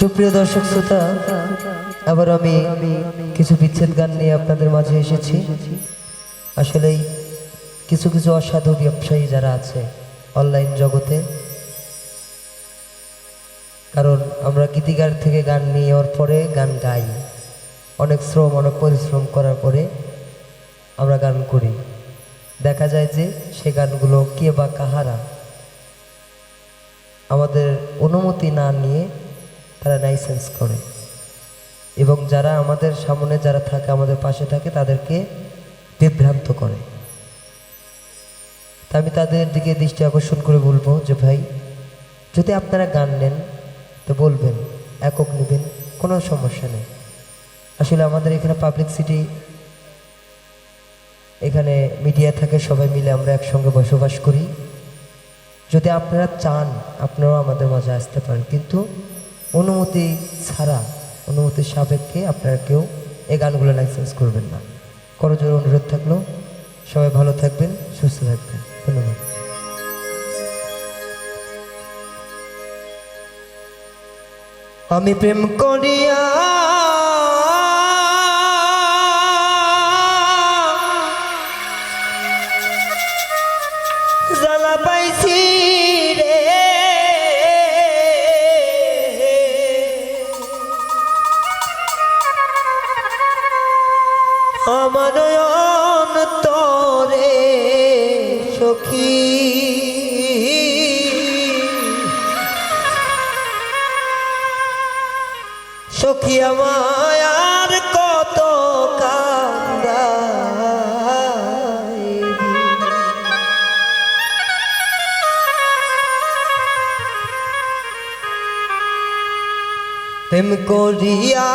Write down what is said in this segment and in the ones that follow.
সুপ্রিয় দর্শক শ্রোতা, আবার আমি কিছু বিচ্ছেদ গান নিয়ে আপনাদের মাঝে এসেছি। আসলেই কিছু কিছু অসাধু ব্যবসায়ী যারা আছে অনলাইন জগতে, কারণ আমরা গীতিকার থেকে গান নিয়ে নেওয়ার পরে গান গাই। অনেক শ্রম, অনেক পরিশ্রম করার পরে আমরা গান করি। দেখা যায় যে সে গানগুলো কে বা কাহারা আমাদের অনুমতি না নিয়ে তারা লাইসেন্স করে। এবং যারা আমাদের সামনে, যারা থাকে, আমাদের পাশে থাকে, তাদেরকে বিভ্রান্ত করে। তা আমি তাদের দিকে দৃষ্টি আকর্ষণ করে বলব যে, ভাই, যদি আপনারা গান নেন, তো বলবেন, একক নেবেন, কোনো সমস্যা নেই। আসলে আমাদের এখানে পাবলিক সিটি এখানে মিডিয়া থাকে, সবাই মিলে আমরা একসঙ্গে বসবাস করি। যদি আপনারা চান, আপনারাও আমাদের মাঝে আসতে পারেন। কিন্তু অনুমতি ছাড়া অনুমতির সাপেক্ষে আপনারা কেউ এই গানগুলো লাইসেন্স করবেন না। করো করজোর অনুরোধ থাকল। সবাই ভালো থাকবেন, সুস্থ থাকবেন। ধন্যবাদ। আমি প্রেম করিয়া প্রেম করিয়া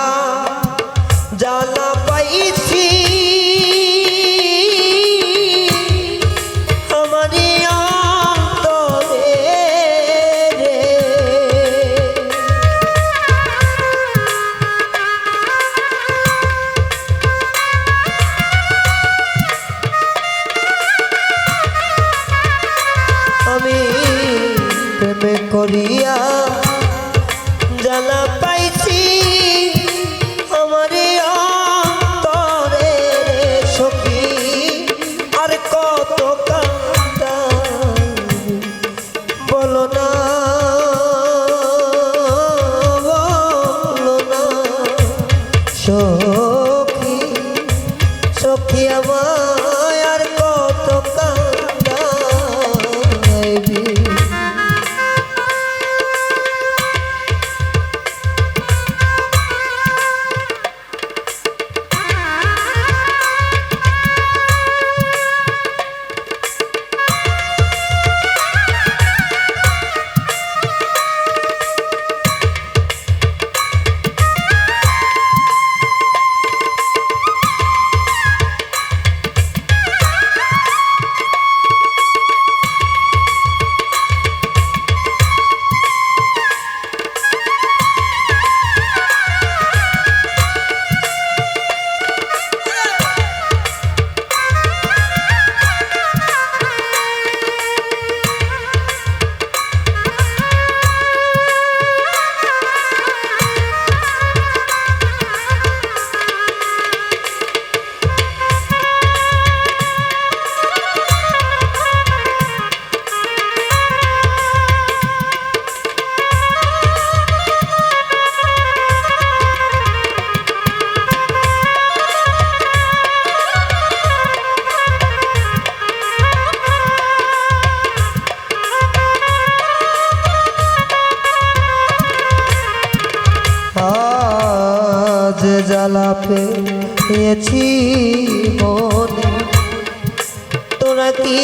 সখী আমায় জ্বালা পেয়েছি মনে। তোরা কি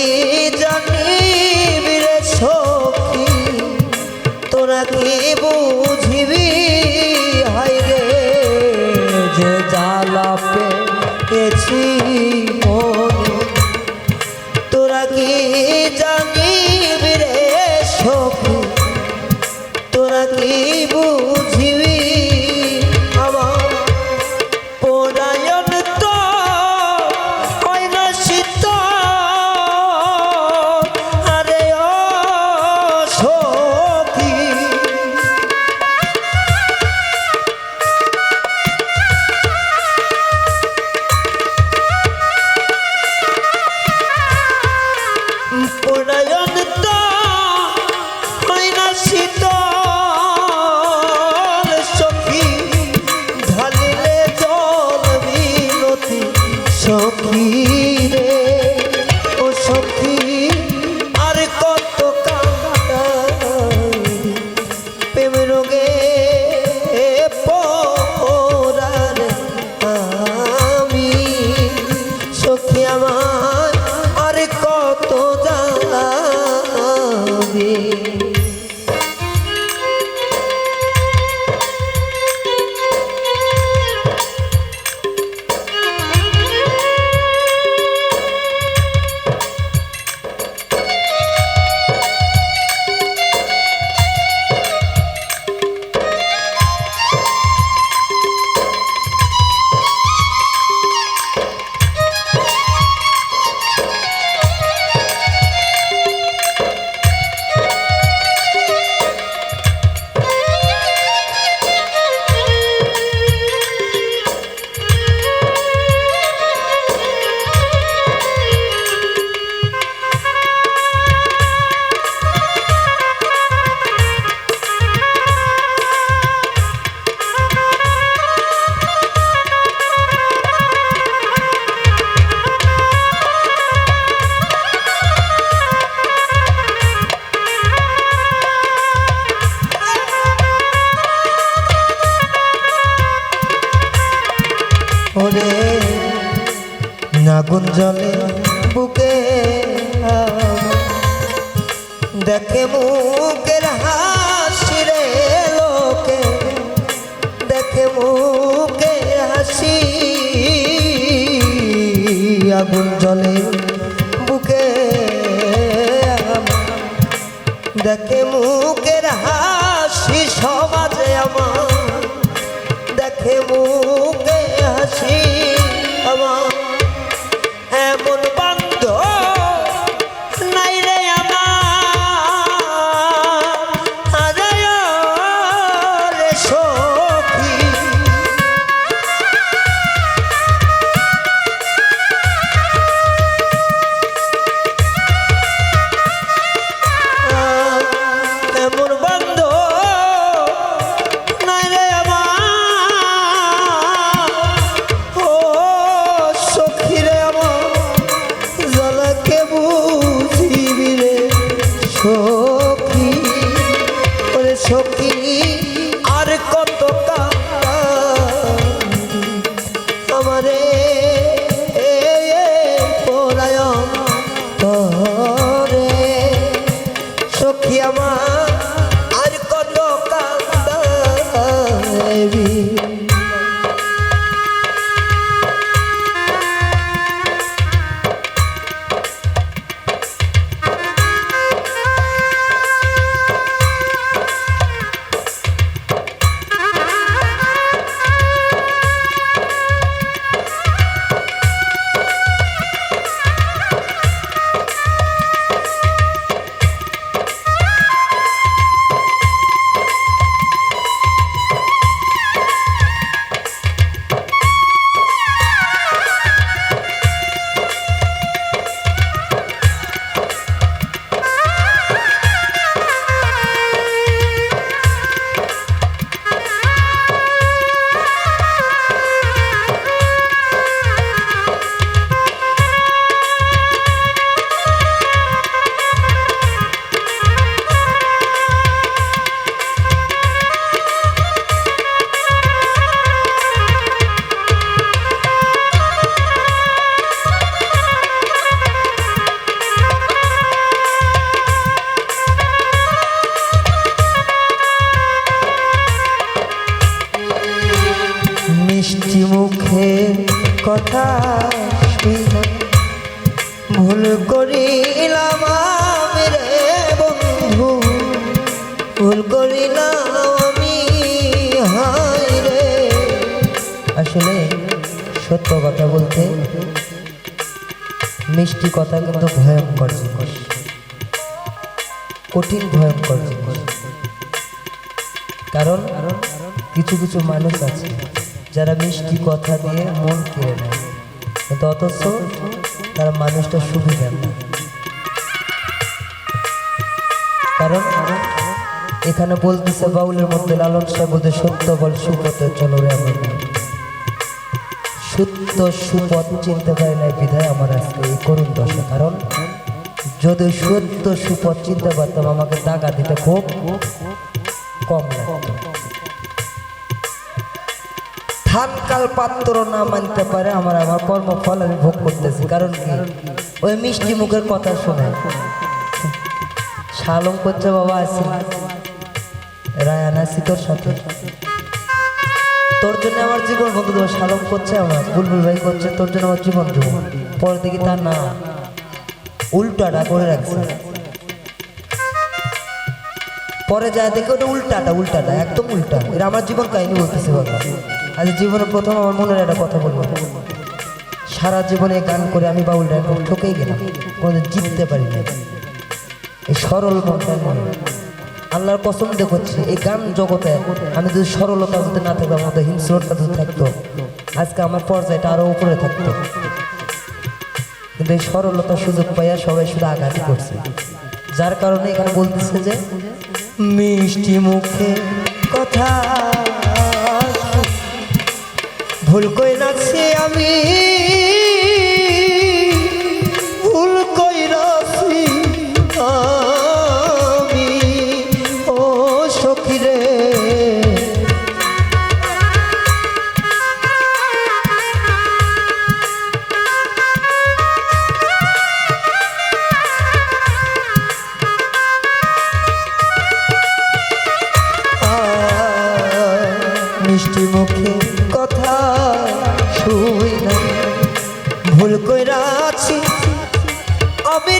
জানিবি রে সখী? তোরা কি বুঝিবি? হাই রে, যে জ্বালা পেয়েছি মনে। তোরা কি জানিবি রে সখী? তোরা কি বুঝিবি? দেখে মুখের হাসি রে লোকে। দেখে মুখের হাসি। আগুন জলে বুকে দেখে মুখের হাসি সমাজে আমার। দেখে মুখে হাসি আমার। সত্য কথা বলতে মিষ্টি কথা কিন্তু ভয়ঙ্কর জিনিস। কঠিন ভয়ঙ্কর জিনিস। কারণ কিছু কিছু মানুষ আছে যারা মিষ্টি কথা দিয়ে মন কেড়ে নেয়। কিন্তু অথচ তারা মানুষটা দেন না কারণ এখানে বলতেছে বাউলের মধ্যে লালন সাহেব বলতে সত্য বল সুপথে চলো রে। সত্য সুপথ চিনতে পারি না বিধায় আমার আজকে এই করুণ দশা। কারণ যদি সত্য সুপথ চিনতে পারতাম, আমাকে টাকা দিতে খুব কম খানকাল পাত্র না মানতে পারে, আমার আমার কর্মফল আমি ভোগ করতেছি। কারণ কি? ওই মিষ্টি মুখের কথা শুনে। শালম করছে, বাবা, আছি। রায়ান আছি তোর সাথে। তোর জন্য আমার জীবন, বন্ধু দেবো শালম করছে আমার বুলবুল ভাই করছে, তোর জন্য আমার জীবন দেবো। পরে দেখি তার না, উল্টাটা করে রাখছে। পরে যায় দেখে ওটা উল্টাটা উল্টাটা, একদম উল্টা। এটা আমার জীবন কাহিনী বলতেছে বাবা। আজ জীবনে প্রথম আমার মনের একটা কথা বলব। সারা জীবনে গান করে আমি একদম ঠকেই গেলাম। কোনোদিন জিততে পারি না এই সরল মনটা মনে আল্লাহর পছন্দ করছি, এই গান জগতে আমি যদি সরলতা যদি না থাকতো আমার মধ্যে হিংস্রতা যদি থাকতো, আজকে আমার পর্যায়টা আরও উপরে থাকতো। কিন্তু এই সরলতার সুযোগ পাইয়া সবাই শুধু আঘাতই করছে। যার কারণে এখানে বলতেছে যে, মিষ্টি মুখে কথা ভুল কই আমি মিষ্টি মুখে কথা শুই না। ভুল কইরা আছি। আমি